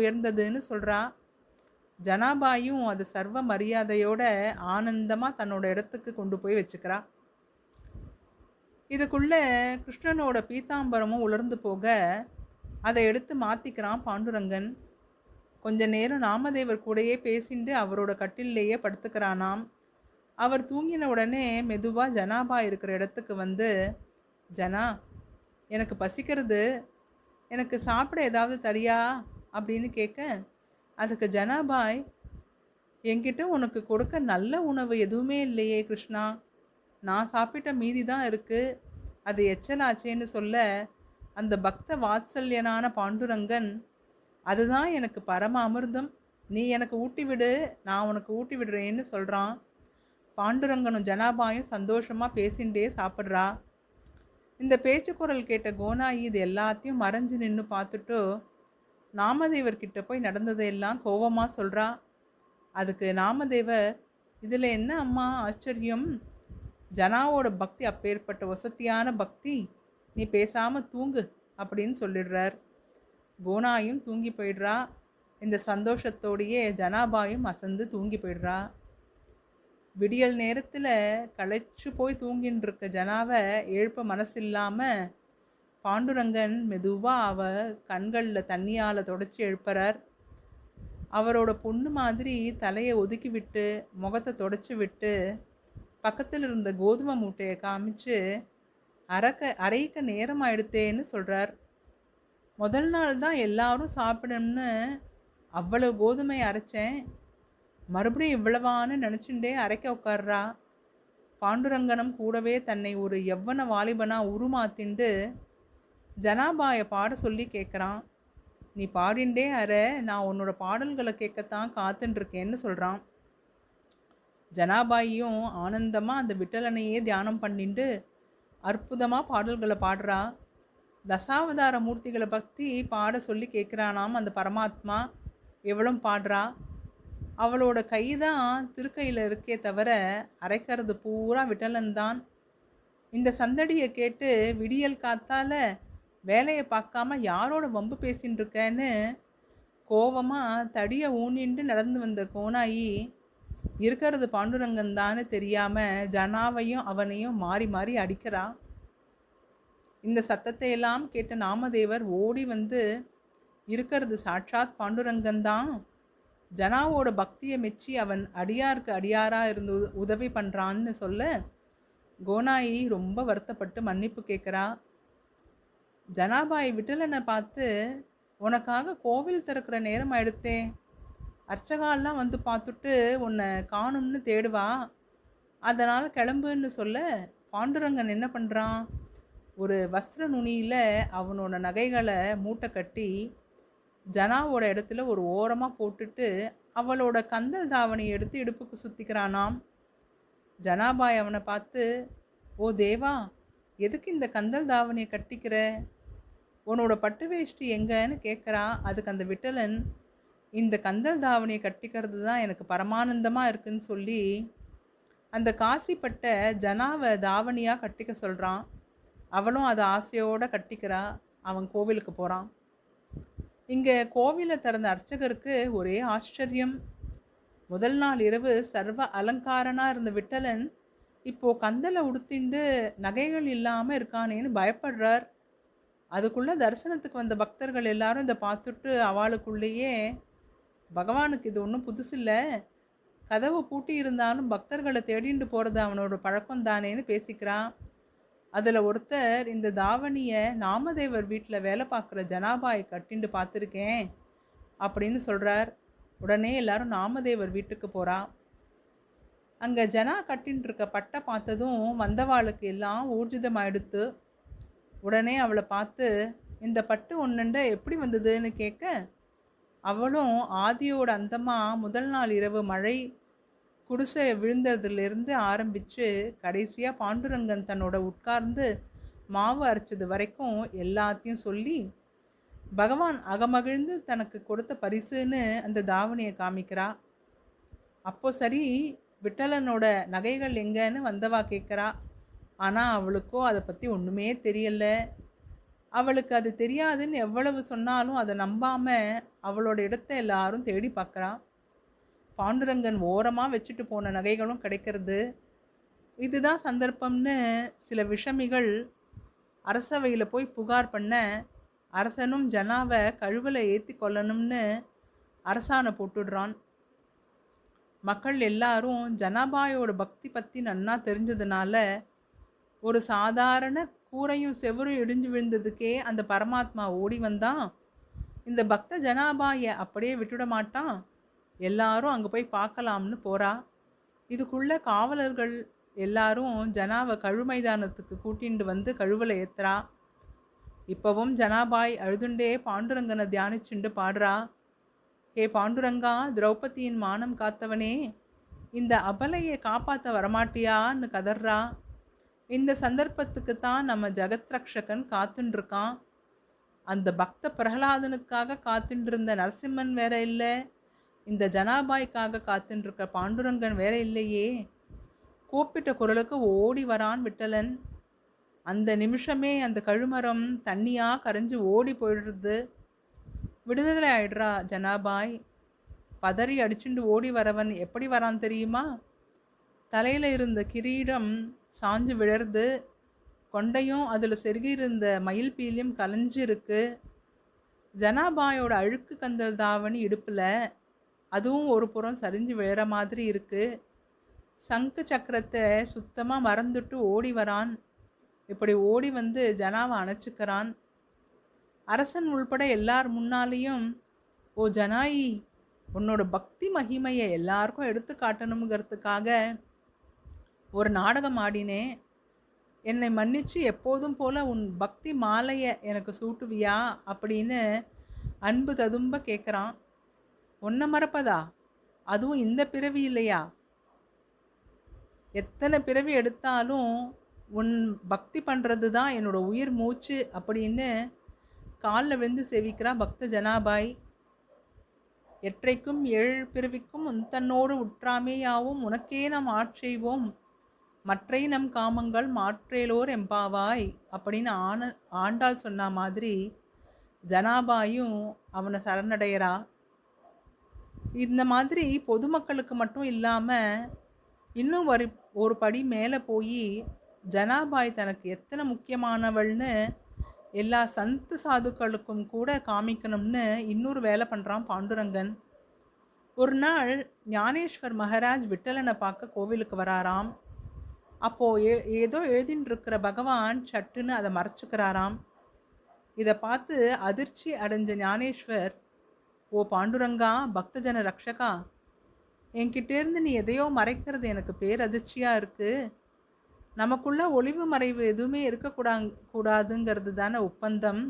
உயர்ந்ததுன்னு சொல்கிறா ஜனாபாயும் அது சர்வ மரியாதையோட ஆனந்தமாக தன்னோட இடத்துக்கு கொண்டு போய் வச்சுக்கிறா. இதுக்குள்ளே கிருஷ்ணனோட பீதாம்பரமும் உலர்ந்து போக அதை எடுத்து மாற்றிக்கிறான் பாண்டுரங்கன். கொஞ்ச நேரம் நாமதேவர் கூடயே பேசிண்டு அவரோட கட்டிலேயே படுத்துக்கிறானாம். அவர் தூங்கின உடனே மெதுவாக ஜனாபா இருக்கிற இடத்துக்கு வந்து ஜனா எனக்கு பசிக்கிறது. எனக்கு சாப்பிட ஏதாவது தரியா? அப்படின்னு கேட்க அதுக்கு ஜனாபாய் என்கிட்ட உனக்கு கொடுக்க நல்ல உணவு எதுவுமே இல்லையே கிருஷ்ணா. நான் சாப்பிட்ட மீதி தான் இருக்குது அது எச்சலாச்சேன்னு சொல்ல அந்த பக்த வாத்சல்யனான பாண்டுரங்கன் அதுதான் எனக்கு பரம அமிர்தம் நீ எனக்கு ஊட்டி விடு. நான் உனக்கு ஊட்டி விடுறேன்னு சொல்கிறான் பாண்டுரங்கனும் ஜனாபாயும் சந்தோஷமாக பேசிண்டே சாப்பிட்றா. இந்த பேச்சு குரல் கேட்ட கோனாயி இது எல்லாத்தையும் மறைஞ்சு நின்று பார்த்துட்டு நாமதேவர்கிட்ட போய் நடந்ததையெல்லாம் கோபமாக சொல்கிறா அதுக்கு நாமதேவர் இதில் என்ன அம்மா ஆச்சரியம்? ஜனாவோட பக்தி அப்பேற்பட்ட வசதியான பக்தி. நீ பேசாமல் தூங்கு அப்படின்னு சொல்லிடுறார். கோனாயும் தூங்கி போயிடுறா. இந்த சந்தோஷத்தோடையே ஜனாபாயும் அசந்து தூங்கி போயிடுறா. விடியல் நேரத்தில் களைச்சு போய் தூங்கின்னு இருக்க ஜனாவை எழுப்ப மனசில்லாமல் பாண்டுரங்கன் மெதுவாக அவ கண்களில் தண்ணியால் தொடச்சி எழுப்புறார். அவரோட பொண்ணு மாதிரி தலையை ஒதுக்கி விட்டு முகத்தை தொடச்சி விட்டு பக்கத்தில் இருந்த கோதுமை மூட்டையை காமிச்சு அரைக்க அரைக்க நேரம் ஆயிடுத்தேன்னு சொல்கிறார் முதல் நாள் தான் எல்லாரும் சாப்பிடணும்னு அவ்வளோ கோதுமை அரைச்சேன். மறுபடியும் இவ்வளவான்னு நினச்சிண்டே அரைக்க உட்கார்றா. பாண்டுரங்கனம் கூடவே தன்னை ஒரு எவ்வன வாலிபனாக உருமாத்திண்டு ஜனாபாயை பாட சொல்லி கேட்குறான் நீ பாடிண்டே அற நான் உன்னோட பாடல்களை கேட்கத்தான் காத்துன்ருக்கேன்னு சொல்கிறான் ஜனாபாயும் ஆனந்தமாக அந்த விட்டலனையே தியானம் பண்ணிண்டு அற்புதமாக பாடல்களை பாடுறா. தசாவதார மூர்த்திகளை பற்றி பாட சொல்லி கேட்குறானாம் அந்த பரமாத்மா. எவ்வளோ பாடுறா. அவளோட கை தான் திருக்கையில் இருக்கே தவிர அரைக்கிறது பூரா விட்டலன்தான். இந்த சந்தடியை கேட்டு விடியல் காத்தால வேலையை பார்க்காம யாரோட வம்பு பேசின்னு இருக்கேன்னு கோவமாக தடியை ஊனின்று நடந்து வந்த கோனாயி இருக்கிறது பாண்டுரங்கன்தான்னு தெரியாமல் ஜனாவையும் அவனையும் மாறி மாறி அடிக்கிறா? இந்த சத்தத்தை எல்லாம் கேட்ட நாமதேவர் ஓடி வந்து இருக்கிறது சாட்சாத் பாண்டுரங்கன் தான் ஜனாவோட பக்தியை மெச்சி அவன் அடியாருக்கு அடியாராக இருந்து உதவி பண்ணுறான்னு சொல்ல கோனாயி ரொம்ப வருத்தப்பட்டு மன்னிப்பு கேட்குறா. ஜனாபாய் விட்டலனை பார்த்து உனக்காக கோவில் திறக்கிற நேரம் ஆயிடுத்தே. அர்ச்சகாலாம் வந்து பார்த்துட்டு உன்னை காணும்னு தேடுவா. அதனால் கிளம்புன்னு சொல்ல பாண்டுரங்கன் என்ன பண்ணுறான் ஒரு வஸ்திர நுனியில் அவனோட நகைகளை மூட்டை கட்டி ஜனாவோட இடத்துல ஒரு ஓரமாக போட்டுட்டு அவளோட கந்தல் தாவணியை எடுத்து இடுப்புக்கு சுற்றிக்கிறானாம் ஜனாபாய் அவனை பார்த்து ஓ தேவா எதுக்கு இந்த கந்தல் தாவணியை கட்டிக்கிற? உன்னோட பட்டு வேஷ்டி எங்கன்னு கேட்குறா அதுக்கு அந்த விட்டலன் இந்த கந்தல் தாவணியை கட்டிக்கிறது தான் எனக்கு பரமானந்தமாக இருக்குன்னு சொல்லி அந்த காசிப்பட்ட ஜனாவை தாவணியாக கட்டிக்க சொல்கிறான் அவளும் அதை ஆசையோடு கட்டிக்கிறா. அவன் கோவிலுக்கு போகிறான் இங்கே கோவிலை திறந்த அர்ச்சகருக்கு ஒரே ஆச்சரியம். முதல் நாள் இரவு சர்வ அலங்காரனாக இருந்த விட்டலன் இப்போது கந்தலை உடுத்திண்டு நகைகள் இல்லாமல் இருக்கானேன்னு பயப்படுறார். அதுக்குள்ளே தரிசனத்துக்கு வந்த பக்தர்கள் எல்லாரும் இதை பார்த்துட்டு அவளுக்குள்ளேயே பகவானுக்கு இது ஒன்றும் புதுசு இல்லை. கதவு பூட்டி இருந்தாலும் பக்தர்களை தேடிண்டு போகிறது அவனோட பழக்கம் தானேன்னு பேசிக்கிறான். அதில் ஒருத்தர் இந்த தாவணியை நாமதேவர் வீட்டில் வேலை பார்க்குற ஜனாபாயை கட்டிண்டு பார்த்துருக்கேன் அப்படின்னு சொல்கிறார் உடனே எல்லாரும் நாமதேவர் வீட்டுக்கு போகிறா அங்கே ஜனா கட்டின்னு இருக்க பட்டை பார்த்ததும் வந்தவாளுக்கு எல்லாம் ஊர்ஜிதமாயிடுத்து உடனே அவளை பார்த்து இந்த பட்டு ஒன்றுண்ட எப்படி வந்ததுன்னு கேட்க அவளும் ஆதியோட அந்தமாக முதல் நாள் இரவு மழை குடிசை விழுந்ததுலேருந்து ஆரம்பித்து கடைசியாக பாண்டுரங்கன் தன்னோட உட்கார்ந்து மாவு அரைச்சது வரைக்கும் எல்லாத்தையும் சொல்லி பகவான் அகமகிழ்ந்து தனக்கு கொடுத்த பரிசுன்னு அந்த தாவணியை காமிக்கிறா. அப்போ சரி விட்டலனோட நகைகள் எங்கன்னு வந்தவா கேட்குறா. ஆனால் அவளுக்கோ அதை பற்றி ஒன்றுமே தெரியலை. அவளுக்கு அது தெரியாதுன்னு எவ்வளவு சொன்னாலும் அதை நம்பாமல் அவளோட இடத்த எல்லாரும் தேடி பார்க்குறா பாண்டுரங்கன் ஓரமாக வச்சுட்டு போன நகைகளும் கிடைக்கிறது. இதுதான் சந்தர்ப்பம்னு சில விஷமிகள் அரசவையில் போய் புகார் பண்ண அரசனும் ஜனாவை கழுவில் ஏற்றி கொள்ளணும்னு அரசாணை போட்டுடுறான். மக்கள் எல்லாரும் ஜனாபாயோட பக்தி பற்றி நன்னா தெரிஞ்சதுனால ஒரு சாதாரண கூரையும் செவரும் இடிஞ்சு விழுந்ததுக்கே அந்த பரமாத்மா ஓடி வந்தான் இந்த பக்த ஜனாபாயை அப்படியே விட்டுட மாட்டான். எல்லாரும் அங்கே போய் பார்க்கலாம்னு போகிறா இதுக்குள்ளே காவலர்கள் எல்லாரும் ஜனாவை கழுமைதானத்துக்கு கூட்டிண்டு வந்து கழுவலை ஏத்துறா. இப்போவும் ஜனாபாய் அழுதுண்டே பாண்டுரங்கனை தியானிச்சுண்டு பாடுறா. ஹே பாண்டுரங்கா திரௌபதியின் மானம் காத்தவனே இந்த அபலையை காப்பாற்ற வரமாட்டியான்னு கதர்றா. இந்த சந்தர்ப்பத்துக்கு தான் நம்ம ஜெகத்ரக்ஷகன் ரக்ஷகன் அந்த பக்த பிரகலாதனுக்காக காத்துட்டு நரசிம்மன் வேற இல்லை. இந்த ஜனாபாய்க்காக காத்துன்ருக்க பாண்டுரங்கன் வேற இல்லையே. கூப்பிட்ட குரலுக்கு ஓடி வரான் விட்டலன். அந்த நிமிஷமே அந்த கழுமரம் தண்ணியாக கரைஞ்சி ஓடி போயிடுறது விடுதலை ஆயிடுறா ஜனாபாய். பதறி அடிச்சுண்டு ஓடி வரவன் எப்படி வரான் தெரியுமா? தலையில் இருந்த கிரீடம் சாஞ்சு விழருது. கொண்டையும் அதில் செருகியிருந்த மயில் பீலியும் கலைஞ்சு இருக்கு ஜனாபாயோட அழுக்கு கந்தல் தாவணி இடுப்பில் அதுவும் ஒரு புறம் சரிஞ்சு விழற மாதிரி இருக்குது சங்கு சக்கரத்தை சுத்தமாக மறந்துட்டு ஓடி வரான். இப்படி ஓடி வந்து ஜனாவை அணைச்சிக்கிறான். அரசன் உள்பட எல்லார் முன்னாலேயும் ஓ ஜனாயி உன்னோட பக்தி மகிமையை எல்லாருக்கும் எடுத்து காட்டணுங்கிறதுக்காக ஒரு நாடகம் ஆடினேன் என்னை மன்னித்து எப்போதும் போல் உன் பக்தி மாலையை எனக்கு சூட்டுவியா? அப்படின்னு அன்பு ததும்ப கேட்குறான் ஒன்றை மறப்பதா? அதுவும் இந்த பிறவி இல்லையா? எத்தனை பிறவி எடுத்தாலும் உன் பக்தி பண்ணுறது தான் என்னோடய உயிர் மூச்சு அப்படின்னு காலில் விழுந்து சேவிக்கிறா பக்த ஜனாபாய். எற்றைக்கும் ஏழு பிறவிக்கும் உன் தன்னோடு உற்றாமேயாவும் உனக்கே நாம் ஆட்செய்வோம் மற்றை நம் காமங்கள் மாற்றேலோர் எம்பாவாய் அப்படின்னு ஆன ஆண்டாள் சொன்ன மாதிரி ஜனாபாயும் அவனை சரணடைகிறா இந்த மாதிரி பொதுமக்களுக்கு மட்டும் இல்லாமல் இன்னும் ஒரு ஒரு படி மேலே போய் ஜனாபாய் தனக்கு எத்தனை முக்கியமானவள்னு எல்லா சந்து சாதுக்களுக்கும் கூட காமிக்கணும்னு இன்னொரு வேலை பண்ணுறான் பாண்டுரங்கன். ஒரு நாள் ஞானேஸ்வர் மகராஜ் விட்டலனை பார்க்க கோவிலுக்கு வராராம். அப்போது ஏ ஏதோ எழுதின்னு இருக்கிற பகவான் சட்டுன்னு அதை மறைச்சிக்கிறாராம். இதை பார்த்து அதிர்ச்சி அடைஞ்ச ஞானேஸ்வர் ஓ பாண்டுரங்கா பக்தஜன ரக்ஷகா என்கிட்டேருந்து நீ எதையோ மறைக்கிறது எனக்கு பேரதிர்ச்சியாக இருக்குது நமக்குள்ள ஒளிவு மறைவு எதுவுமே இருக்கக்கூடா கூடாதுங்கிறது தானே ஒப்பந்தம்.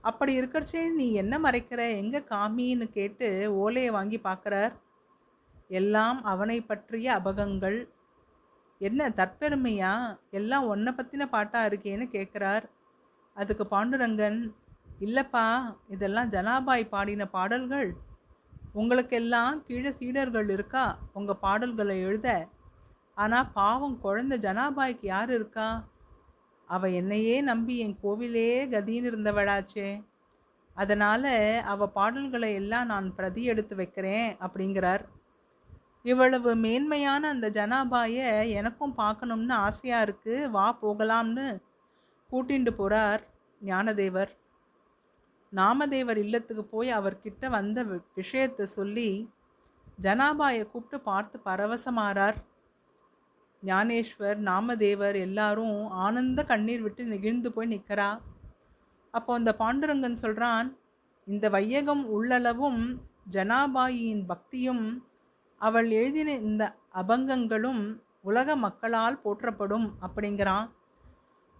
அப்படி இருக்கிறச்சே நீ என்ன மறைக்கிற? எங்கே காமின்னு கேட்டு ஓலையை வாங்கி பார்க்குறார். எல்லாம் அவனை பற்றிய அபகங்கள். என்ன தற்பெருமையா? எல்லாம் ஒன்றை பற்றின பாட்டாக இருக்கேன்னு கேட்குறார் அதுக்கு பாண்டுரங்கன் இல்லைப்பா இதெல்லாம் ஜனாபாய் பாடின பாடல்கள். உங்களுக்கெல்லாம் கீழே சீடர்கள் இருக்கா? உங்கள் பாடல்களை எழுத. ஆனால் பாவம் குழந்த ஜனாபாய்க்கு யார் இருக்கா? அவள் என்னையே நம்பி என் கோவிலே கதின்னு இருந்தவளாச்சே. அதனால் அவள் பாடல்களை எல்லாம் நான் பிரதி எடுத்து வைக்கிறேன் அப்படிங்கிறார். இவ்வளவு மேன்மையான அந்த ஜனாபாயை எனக்கும் பார்க்கணும்னு ஆசையாக இருக்குது வா போகலாம்னு கூட்டிண்டு போகிறார் ஞானதேவர். நாமதேவர் இல்லத்துக்கு போய் அவர்கிட்ட வந்த விஷயத்தை சொல்லி ஜனாபாயை கூப்பிட்டு பார்த்து பரவசமாறார். ஞானேஸ்வர் நாமதேவர் எல்லாரும் ஆனந்த கண்ணீர் விட்டு நெகிழ்ந்து போய் நிற்கிறா அப்போ அந்த பாண்டுரங்கன் சொல்கிறான் இந்த வையகம் உள்ளளவும் ஜனாபாயின் பக்தியும் அவள் எழுதின இந்த அபங்கங்களும் உலக மக்களால் போற்றப்படும் அப்படிங்கிறான்.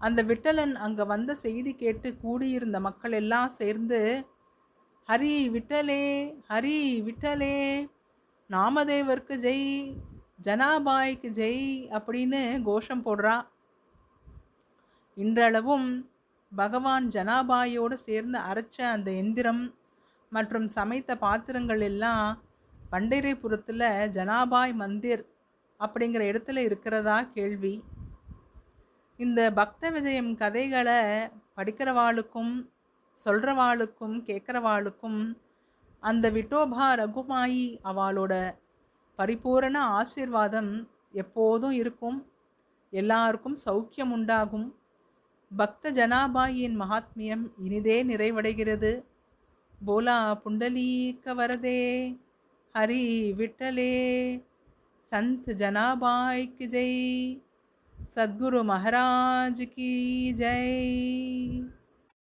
அந்த விட்டலன் அங்கே வந்த செய்தி கேட்டு கூடியிருந்த மக்கள் எல்லாம் சேர்ந்து ஹரி விட்டலே ஹரி விட்டலே நாமதேவருக்கு ஜெய் ஜனாபாய்க்கு ஜெய் அப்படின்னு கோஷம் போடுறா. இன்றளவும் பகவான் ஜனாபாயோடு சேர்ந்து அரைச்ச அந்த எந்திரம் மற்றும் சமைத்த பாத்திரங்கள் எல்லாம் பண்டிரைபுரத்தில் ஜனாபாய் மந்திர் அப்படிங்கிற இடத்துல இருக்கிறதா கேள்வி. இந்த பக்த விஜயம் கதைகளை படிக்கிறவாளுக்கும் சொல்கிறவாளுக்கும் கேட்குறவாளுக்கும் அந்த விட்டோபா ரகுமாயி அவளோட பரிபூரண ஆசீர்வாதம் எப்போதும் இருக்கும். எல்லாருக்கும் சௌக்கியம் உண்டாகும். பக்த ஜனாபாயின் மகாத்மியம் இனிதே நிறைவடைகிறது. போலா புண்டலீக்க வரதே. हरी विठले संत जनाबाई की जय। सदगुरु महाराज की जय।